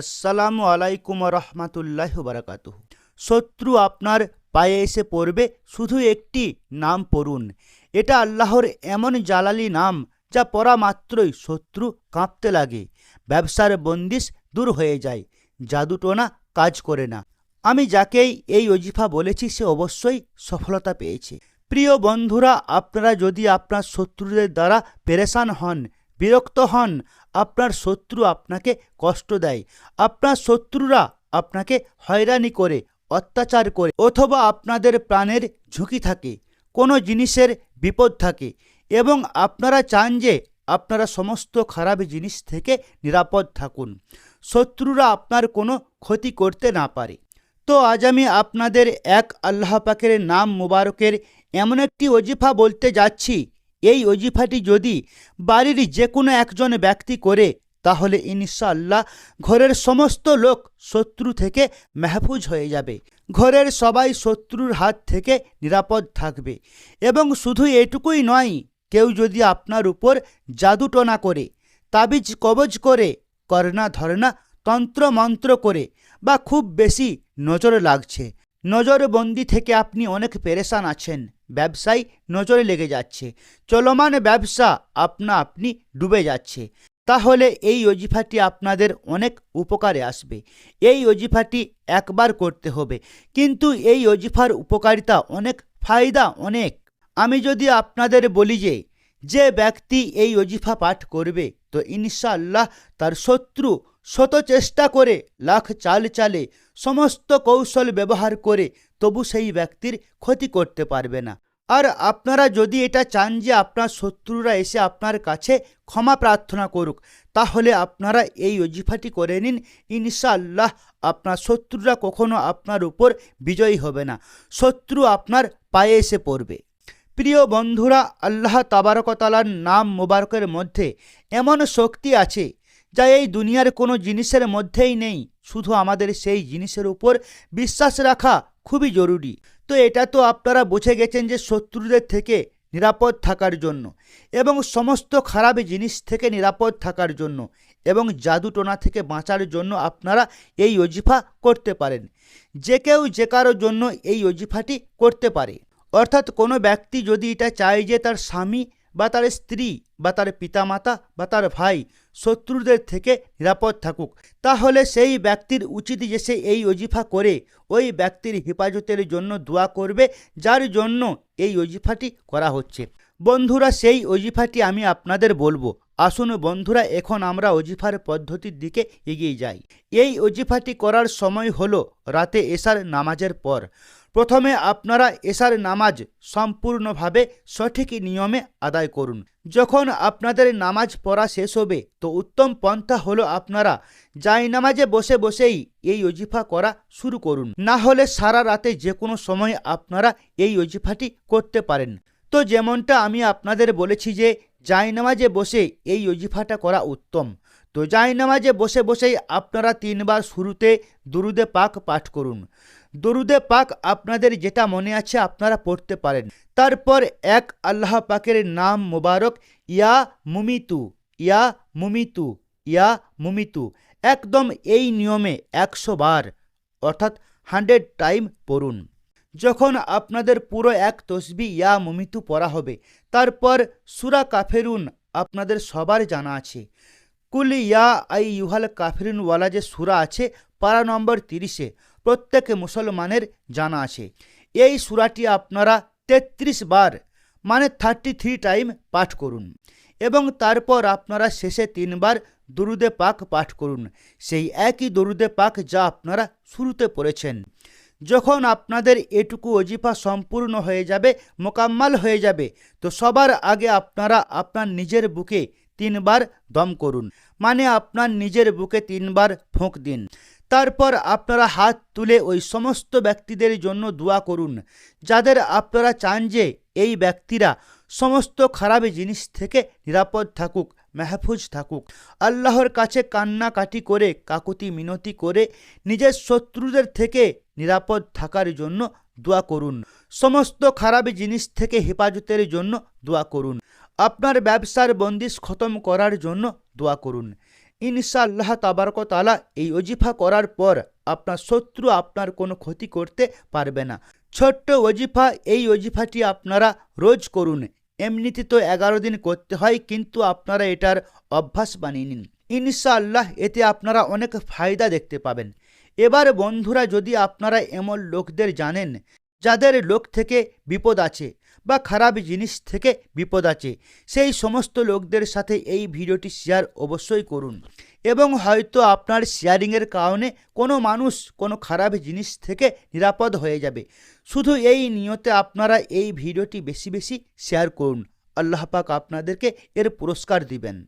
আসসালামু আলাইকুম রহমাতুল্লাহ বারাকাত শত্রু আপনার পায়ে এসে পড়বে, শুধু একটি নাম পড়ুন। এটা আল্লাহর এমন জালালি নাম, যা পড়া মাত্রই শত্রু কাঁপতে লাগে, ব্যবসার বন্দিশ দূর হয়ে যায়, জাদুটোনা কাজ করে না। আমি যাকেই এই অজিফা বলেছি, সে অবশ্যই সফলতা পেয়েছে। প্রিয় বন্ধুরা, আপনারা যদি আপনার শত্রুদের দ্বারা পেরেশান হন, বিরক্ত হন আপনার শত্রু আপনাকে কষ্ট দেয়। আপনার শত্রুরা আপনাকে হয়রানি করে, অত্যাচার করে অথবা আপনাদের প্রাণের ঝুঁকি থাকে, কোনো জিনিসের বিপদ থাকে এবং আপনারা চান যে আপনারা সমস্ত খারাপ জিনিস থেকে নিরাপদ থাকুন। শত্রুরা আপনার কোনো ক্ষতি করতে না পারে। তো আজ আমি আপনাদের এক আল্লাহ পাকের নাম মুবারকের এমন একটি অজিফা বলতে যাচ্ছি এই অজিফাটি যদি বাড়ির যে কোনো একজন ব্যক্তি করে, তাহলে ইনশাআল্লাহ ঘরের সমস্ত লোক শত্রু থেকে মেহফুজ হয়ে যাবে। ঘরের সবাই শত্রুর হাত থেকে নিরাপদ থাকবে। এবং শুধু এটুকুই নয়, কেউ যদি আপনার উপর জাদুটনা করে, তাবিজ কবজ করে করনা ধরনা তন্ত্র মন্ত্র করে, বা খুব বেশি নজর লাগছে, নজরবন্দি থেকে আপনি অনেক পেরেশান আছেন। ব্যবসায় নজরে লেগে যাচ্ছে। চলমান ব্যবসা আপনা আপনি ডুবে যাচ্ছে। তাহলে এই অজিফাটি আপনাদের অনেক উপকারে আসবে। এই অজিফাটি একবার করতে হবে। কিন্তু এই অজিফার উপকারিতা অনেক, ফায়দা অনেক। আমি যদি আপনাদের বলি যে যে ব্যক্তি এই অজিফা পাঠ করবে, তো ইনশাআল্লাহ তার শত্রু শত চেষ্টা করে, লাখ চাল চালে, সমস্ত কৌশল ব্যবহার করে তবু সেই ব্যক্তির ক্ষতি করতে পারবে না। আর আপনারা যদি এটা চান যে আপনার শত্রুরা এসে আপনার কাছে ক্ষমা প্রার্থনা করুক, তাহলে আপনারা এই অজিফাটি করে নিন। ইনশাআল্লাহ আপনার শত্রুরা কখনো আপনার উপর বিজয়ী হবে না। শত্রু আপনার পায়ে এসে পড়বে। প্রিয় বন্ধুরা, আল্লাহ তাবারকতালার নাম মোবারকের মধ্যে এমন শক্তি আছে যা এই দুনিয়ার কোনো জিনিসের মধ্যেই নেই। শুধু আমাদের সেই জিনিসের উপর বিশ্বাস রাখা খুবই জরুরি। তো এটা তো আপনারা বুঝে গেছেন যে শত্রুদের থেকে নিরাপদ থাকার জন্য এবং সমস্ত খারাপ জিনিস থেকে নিরাপদ থাকার জন্য এবং জাদুটোনা থেকে বাঁচার জন্য আপনারা এই অজিফা করতে পারেন। যে কেউ যে কারোর জন্য এই অজিফাটি করতে পারে। অর্থাৎ কোনো ব্যক্তি যদি এটা চায় যে তার স্বামী বা তার স্ত্রী, বা তার পিতামাতা, বা তার ভাই শত্রুদের থেকে নিরাপদ থাকুক। তাহলে সেই ব্যক্তির উচিত যে সে এই অজিফা করে, ওই ব্যক্তির হেফাজতের জন্য দোয়া করবে, যার জন্য এই অজিফাটি করা হচ্ছে। বন্ধুরা, সেই অজিফাটি আমি আপনাদের বলব। আসুন বন্ধুরা, এখন আমরা অজিফার পদ্ধতির দিকে এগিয়ে যাই। এই অজিফাটি করার সময় হলো রাতে এসার নামাজের পর। প্রথমে আপনারা এশার নামাজ সম্পূর্ণভাবে সঠিক নিয়মে আদায় করুন। যখন আপনাদের নামাজ পড়া শেষ হবে, তো উত্তম পন্থা হলো আপনারা যাই নামাজে বসে বসেই এই অজিফা করা শুরু করুন। না হলে সারা রাতে যে কোনো সময় আপনারা এই অজিফাটি করতে পারেন। তো যেমনটা আমি আপনাদের বলেছি যে জাই নামাজে বসে এই অজিফাটা করা উত্তম। তো জাই নামাজে বসে বসেই আপনারা তিনবার শুরুতে দুরুদে পাক পাঠ করুন। দরুদে পাক আপনাদের যেটা মনে আছে আপনারা পড়তে পারেন। তারপর এক আল্লাহ পাকের নাম মোবারক, ইয়া মুমিতু ইয়া মুমিতু ইয়া মুমিতু। একদম এই নিয়মে একশো বার, অর্থাৎ হান্ড্রেড টাইম পড়ুন। যখন আপনাদের পুরো এক তসবি ইয়া মুমিতু পড়া হবে, তারপর সুরা কাফেরুন আপনাদের সবার জানা আছে। কুল ইয়া আই ইউহাল কাফেরুনওয়ালা যে সুরা আছে, পারা নম্বর তিরিশে। প্রত্যেক মুসলমানের জানা আছে। এই সুরাটি আপনারা তেত্রিশ বার মানে থার্টি থ্রি টাইম পাঠ করুন এবং তারপর আপনারা শেষে তিনবার দরুদে পাক পাঠ করুন। সেই একই দরুদে পাক যা আপনারা শুরুতে পড়েছেন। যখন আপনাদের এটুকু অজিফা সম্পূর্ণ হয়ে যাবে, মোকাম্মাল হয়ে যাবে, তো সবার আগে আপনারা আপনার নিজের বুকে তিনবার দম করুন। মানে আপনার নিজের বুকে তিনবার ফোঁক দিন। তারপর আপনারা হাত তুলে ওই সমস্ত ব্যক্তিদের জন্য দোয়া করুন, যাদের আপনারা চান যে এই ব্যক্তিরা সমস্ত খারাপ জিনিস থেকে নিরাপদ থাকুক, মেহফুজ থাকুক। আল্লাহর কাছে কান্নাকাটি করে, কাকুতি মিনতি করে নিজের শত্রুদের থেকে নিরাপদ থাকার জন্য দোয়া করুন। সমস্ত খারাপ জিনিস থেকে হেফাজতের জন্য দোয়া করুন। আপনার ব্যবসার বন্দিশ খতম করার জন্য দোয়া করুন। ইনশা আল্লাহ তাবারক তালা এই অজিফা করার পর আপনার শত্রু আপনার কোনো ক্ষতি করতে পারবে না। ছোট্ট অজিফা এই অজিফাটি আপনারা রোজ করুন। এমনিতে তো এগারো দিন করতে হয়, কিন্তু আপনারা এটার অভ্যাস বানিয়ে নিন। ইনশাআল্লাহ এতে আপনারা অনেক ফায়দা দেখতে পাবেন। এবার বন্ধুরা, যদি আপনারা এমন লোকদের জানেন, যাদের লোক থেকে বিপদ আছে বা খারাপ জিনিস থেকে বিপদ আছে। সেই সমস্ত লোকদের সাথে এই ভিডিওটি শেয়ার অবশ্যই করুন। এবং হয়তো আপনার শেয়ারিংয়ের কারণে কোনো মানুষ কোনো খারাপ জিনিস থেকে নিরাপদ হয়ে যাবে। শুধু এই নিয়তে আপনারা এই ভিডিওটি বেশি বেশি শেয়ার করুন। আল্লাহ পাক আপনাদেরকে এর পুরস্কার দিবেন।